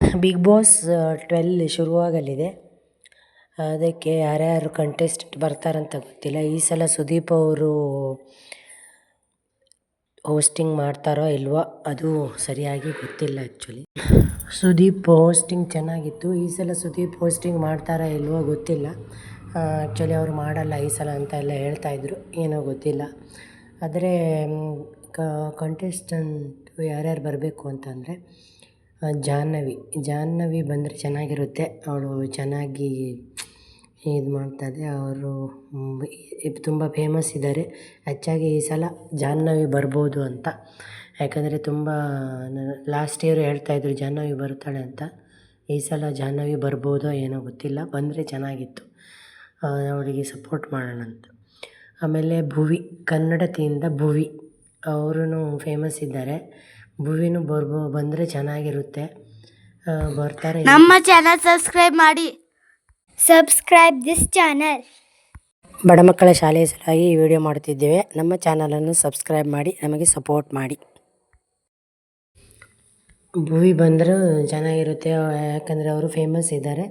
Big boss twelve ಶುರುವಾಗಲಿದೆ. ಅದಕ್ಕೆ ಯಾರ್ಯಾರು contest ಬರ್ತಾರಂತ ಗೊತ್ತಿಲ್ಲ. ಈ ಸಲ ಸುದೀಪ್ ಅವರು ಹೋಸ್ಟಿಂಗ್ ಮಾಡ್ತಾರೋ ಇಲ್ವೋ ಅದು ಸರಿಯಾಗಿ ಗೊತ್ತಿಲ್ಲ ಆ್ಯಕ್ಚುಲಿ ಸುದೀಪ್ ಹೋಸ್ಟಿಂಗ್ ಚೆನ್ನಾಗಿತ್ತು. ಈ ಸಲ ಸುದೀಪ್ ಹೋಸ್ಟಿಂಗ್ ಮಾಡ್ತಾರೋ ಇಲ್ವೋ ಗೊತ್ತಿಲ್ಲ. ಆ್ಯಕ್ಚುಲಿ ಅವ್ರು ಮಾಡಲ್ಲ ಈ ಸಲ ಅಂತ ಎಲ್ಲ ಹೇಳ್ತಾಯಿದ್ರು ಏನೋ ಗೊತ್ತಿಲ್ಲ. ಆದರೆ ಕಂಟೆಸ್ಟೆಂಟ್ ಯಾರ್ಯಾರು ಬರಬೇಕು ಅಂತಂದರೆ ಜಾಹ್ನವಿ. ಜಾಹ್ನವಿ ಬಂದರೆ ಚೆನ್ನಾಗಿರುತ್ತೆ. ಅವಳು ಚೆನ್ನಾಗಿ ಇದು ಮಾಡ್ತಾರೆ ಅವರು ತುಂಬ ಫೇಮಸ್ ಇದ್ದಾರೆ. ಹೆಚ್ಚಾಗಿ ಈ ಸಲ ಜಾಹ್ನವಿ ಬರ್ಬೋದು ಅಂತ. ಯಾಕಂದರೆ ತುಂಬ ಲಾಸ್ಟ್ ಇಯರ್ ಹೇಳ್ತಾಯಿದ್ರು ಜಾಹ್ನವಿ ಬರ್ತಾಳೆ ಅಂತ. ಈ ಸಲ ಜಾಹ್ನವಿ ಬರ್ಬೋದೋ ಏನೋ ಗೊತ್ತಿಲ್ಲ. ಬಂದರೆ ಚೆನ್ನಾಗಿತ್ತು. ಅವಳಿಗೆ ಸಪೋರ್ಟ್ ಮಾಡೋಣ ಅಂತ. ಆಮೇಲೆ ಭುವಿ, ಕನ್ನಡತಿಯಿಂದ ಭುವಿ. ಅವರೂ ಫೇಮಸ್ ಇದ್ದಾರೆ. ಭುವಿನೂ ಬರ್ಬೋ ಬಂದರೆ ಚೆನ್ನಾಗಿರುತ್ತೆ. ಬರ್ತಾರೆ. ನಮ್ಮ ಚಾನಲ್ ಸಬ್ಸ್ಕ್ರೈಬ್ ಮಾಡಿ. ಸಬ್ಸ್ಕ್ರೈಬ್ ದಿಸ್ ಚಾನಲ್ ಬಡ ಮಕ್ಕಳ ಶಾಲೆಯ ಸಲುವಾಗಿ ಈ ವಿಡಿಯೋ ಮಾಡುತ್ತಿದ್ದೇವೆ. ನಮ್ಮ ಚಾನಲನ್ನು ಸಬ್ಸ್ಕ್ರೈಬ್ ಮಾಡಿ ನಮಗೆ ಸಪೋರ್ಟ್ ಮಾಡಿ. ಭುವಿ ಬಂದರೂ ಚೆನ್ನಾಗಿರುತ್ತೆ. ಯಾಕಂದರೆ ಅವರು ಫೇಮಸ್ ಇದ್ದಾರೆ.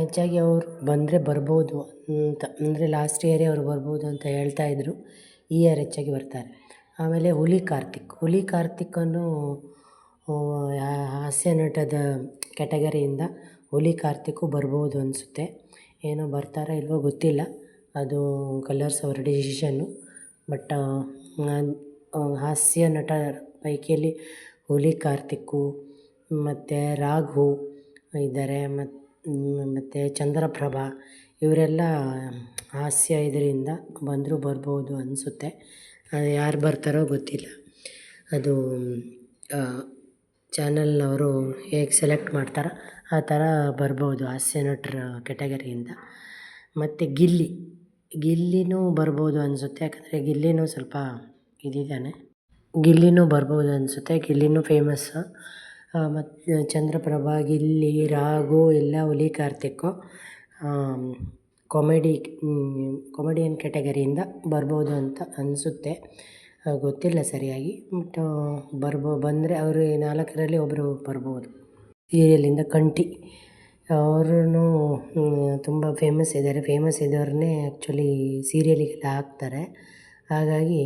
ಹೆಚ್ಚಾಗಿ ಅವರು ಬಂದರೆ ಬರ್ಬೋದು ಅಂತ ಅಂದರೆ ಲಾಸ್ಟ್ ಇಯರೇ ಅವರು ಬರ್ಬೋದು ಅಂತ ಹೇಳ್ತಾ ಇದ್ದರು ಈ ಇಯರ್ ಹೆಚ್ಚಾಗಿ ಬರ್ತಾರೆ. ಆಮೇಲೆ ಹುಲಿ ಕಾರ್ತಿಕ್. ಹುಲಿ ಕಾರ್ತಿಕನ್ನು ಹಾಸ್ಯ ನಟದ ಕ್ಯಾಟಗರಿಯಿಂದ ಹುಲಿ ಕಾರ್ತಿಕ್ಕು ಬರ್ಬೋದು ಅನಿಸುತ್ತೆ. ಏನೋ ಬರ್ತಾರೋ ಇಲ್ವೋ ಗೊತ್ತಿಲ್ಲ. ಅದು ಕಲರ್ಸ್ ಅವರ ಡಿಸಿಷನ್ನು. ಬಟ್ ಹಾಸ್ಯ ನಟ ಪೈಕಿಯಲ್ಲಿ ಹುಲಿ ಕಾರ್ತಿಕ್ಕು ಮತ್ತು ರಾಘು ಇದ್ದಾರೆ ಮತ್ತು ಮತ್ತು ಚಂದ್ರಪ್ರಭಾ, ಇವರೆಲ್ಲ ಹಾಸ್ಯ ಇದರಿಂದ ಬಂದರೂ ಬರ್ಬೋದು ಅನಿಸುತ್ತೆ. ಯಾರು ಬರ್ತಾರೋ ಗೊತ್ತಿಲ್ಲ. ಅದು ಚಾನಲ್ನವರು ಹೇಗೆ ಸೆಲೆಕ್ಟ್ ಮಾಡ್ತಾರೋ, ಆ ಥರ ಬರ್ಬೋದು ಹಾಸ್ಯ ನಟರ ಕೆಟಗರಿಯಿಂದ ಮತ್ತು ಗಿಲ್ಲಿ, ಗಿಲ್ಲಿನೂ ಬರ್ಬೋದು ಅನಿಸುತ್ತೆ, ಯಾಕಂದರೆ ಗಿಲ್ಲಿನೂ ಸ್ವಲ್ಪ ಇದಿದ್ದಾನೆ. ಗಿಲ್ಲಿನೂ ಬರ್ಬೋದು ಅನಿಸುತ್ತೆ, ಗಿಲ್ಲಿನೂ ಫೇಮಸ್ಸು ಮತ್ತು ಚಂದ್ರಪ್ರಭಾ, ಗಿಲ್ಲಿ, ರಾಘು, ಎಲ್ಲ ಹುಲಿ ಕಾರ್ತಿಕ್ಕು ಕಾಮಿಡಿ ಕಾಮಿಡಿಯನ್ ಕ್ಯಾಟಗರಿಯಿಂದ ಬರ್ಬೋದು ಅಂತ ಅನಿಸುತ್ತೆ. ಗೊತ್ತಿಲ್ಲ ಸರಿಯಾಗಿ ಬಟ್ ಬರ್ಬೋ, ಬಂದರೆ ಅವರು ನಾಲ್ಕರಲ್ಲಿ ಒಬ್ಬರು ಬರ್ಬೋದು. ಸೀರಿಯಲಿಂದ ಕಂಠಿ. ಅವ್ರೂ ತುಂಬ ಫೇಮಸ್ ಇದ್ದಾರೆ. ಫೇಮಸ್ ಇದ್ದವ್ರನ್ನೇ ಆ್ಯಕ್ಚುಲಿ ಸೀರಿಯಲಿಗೆಲ್ಲ ಹಾಕ್ತಾರೆ. ಹಾಗಾಗಿ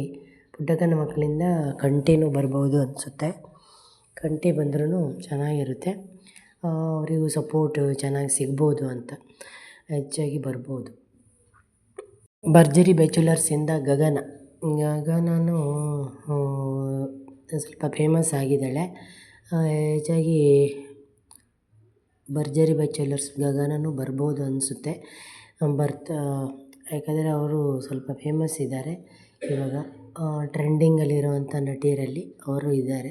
ಪುಟ್ಟಕ್ಕನ ಮಕ್ಕಳಿಂದ ಕಂಠಿನೂ ಬರ್ಬೋದು ಅನಿಸುತ್ತೆ. ಕಂಠಿ ಬಂದ್ರೂ ಚೆನ್ನಾಗಿರುತ್ತೆ. ಅವರಿಗೂ ಸಪೋರ್ಟು ಚೆನ್ನಾಗಿ ಸಿಗ್ಬೋದು ಅಂತ. ಹೆಚ್ಚಾಗಿ ಬರ್ಬೋದು. ಭರ್ಜರಿ ಬ್ಯಾಚುಲರ್ಸಿಂದ ಗಗನ. ಗಗನನೂ ಸ್ವಲ್ಪ ಫೇಮಸ್ ಆಗಿದ್ದಾಳೆ. ಹೆಚ್ಚಾಗಿ ಭರ್ಜರಿ ಬ್ಯಾಚುಲರ್ಸ್ ಗಗನನೂ ಬರ್ಬೋದು ಅನಿಸುತ್ತೆ. ಬರ್ತಾ ಯಾಕಂದರೆ ಅವರು ಸ್ವಲ್ಪ ಫೇಮಸ್ ಇದ್ದಾರೆ ಇವಾಗ. ಟ್ರೆಂಡಿಂಗಲ್ಲಿರುವಂಥ ನಟಿಯರಲ್ಲಿ ಅವರು ಇದ್ದಾರೆ.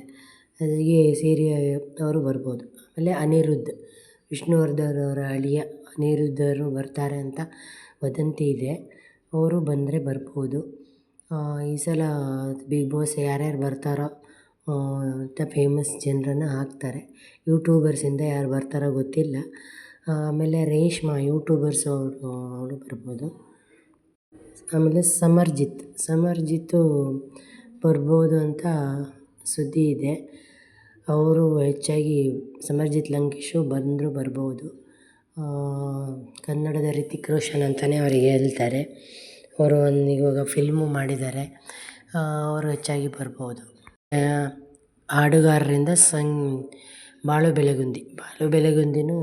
ಅದಕ್ಕೆ ಸೀರಿಯ ಅವರು ಬರ್ಬೋದು. ಆಮೇಲೆ ಅನಿರುದ್ಧ್, ವಿಷ್ಣುವರ್ಧನ್ ಅವರ ಅಳಿಯ. ಅನಿರುದ್ಧರು ಬರ್ತಾರೆ ಅಂತ ವದಂತಿ ಇದೆ. ಅವರು ಬಂದರೆ ಬರ್ಬೋದು. ಈ ಸಲ ಬಿಗ್ ಬಾಸ್ ಯಾರ್ಯಾರು ಬರ್ತಾರೋ ಅಂತ ಫೇಮಸ್ ಜನರನ್ನ ಹಾಕ್ತಾರೆ. ಯೂಟ್ಯೂಬರ್ಸಿಂದ ಯಾರು ಬರ್ತಾರೋ ಗೊತ್ತಿಲ್ಲ. ಆಮೇಲೆ ರೇಷ್ಮಾ ಯೂಟ್ಯೂಬರ್ಸ್ ಅವರು ಅವಳು ಬರ್ಬೋದು. ಆಮೇಲೆ ಸಮರ್ಜಿತ್, ಸಮರ್ಜಿತ್ತು ಬರ್ಬೋದು ಅಂತ ಸುದ್ದಿ ಇದೆ. ಅವರು ಹೆಚ್ಚಾಗಿ ಸಮರ್ಜಿತ್ ಲಂಕೇಶು ಬಂದರೂ ಬರ್ಬೋದು. ಕನ್ನಡದ ಹೃತಿಕ್ ರೋಷನ್ ಅಂತಲೇ ಅವರಿಗೆ ಹೇಳ್ತಾರೆ. ಅವರು ಒಂದು ಇವಾಗ ಫಿಲ್ಮು ಮಾಡಿದ್ದಾರೆ. ಅವರು ಹೆಚ್ಚಾಗಿ ಬರ್ಬೋದು. ಹಾಡುಗಾರರಿಂದ ಸಂಗ್ ಬಾಳು ಬೆಳಗುಂದಿ ಬಾಳು ಬೆಳಗುಂದಿನೂ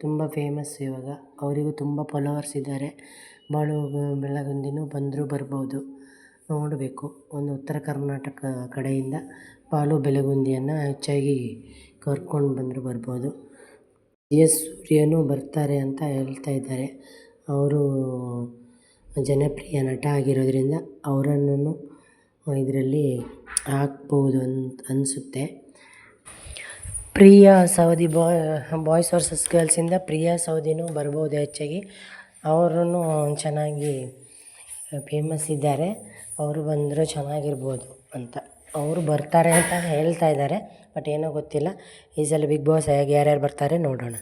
ತುಂಬ ಫೇಮಸ್ ಇವಾಗ. ಅವರಿಗೂ ತುಂಬ ಫಾಲೋವರ್ಸ್ ಇದ್ದಾರೆ. ಬಾಳು ಬೆಳಗುಂದಿನೂ ಬಂದರೂ ಬರ್ಬೋದು. ನೋಡಬೇಕು. ಒಂದು ಉತ್ತರ ಕರ್ನಾಟಕ ಕಡೆಯಿಂದ ಬಾಳು ಬೆಳಗುಂದಿಯನ್ನು ಹೆಚ್ಚಾಗಿ ಕರ್ಕೊಂಡು ಬಂದರೂ ಬರ್ಬೋದು. ಎಸ್ ಸೂರ್ಯನು ಬರ್ತಾರೆ ಅಂತ ಹೇಳ್ತಾ ಇದ್ದಾರೆ. ಅವರು ಜನಪ್ರಿಯ ನಟ ಆಗಿರೋದರಿಂದ ಅವರನ್ನು ಇದರಲ್ಲಿ ಹಾಕ್ಬೋದು ಅಂತ ಅನಿಸುತ್ತೆ. Priya Savadi boy boys versus ಗರ್ಲ್ಸಿಂದ Priya ಸೌದಿನೂ ಬರ್ಬೋದು ಹೆಚ್ಚಾಗಿ. ಅವರೂ ಚೆನ್ನಾಗಿ ಫೇಮಸ್ ಇದ್ದಾರೆ. ಅವರು ಬಂದರೆ ಚೆನ್ನಾಗಿರ್ಬೋದು ಅಂತ. ಅವರು ಬರ್ತಾರೆ ಅಂತ ಹೇಳ್ತಾ ಇದ್ದಾರೆ, ಬಟ್ ಏನೋ ಗೊತ್ತಿಲ್ಲ. ಈ ಬಿಗ್ ಬಾಸ್ ಹೇಗೆ ಯಾರ್ಯಾರು ಬರ್ತಾರೆ ನೋಡೋಣ.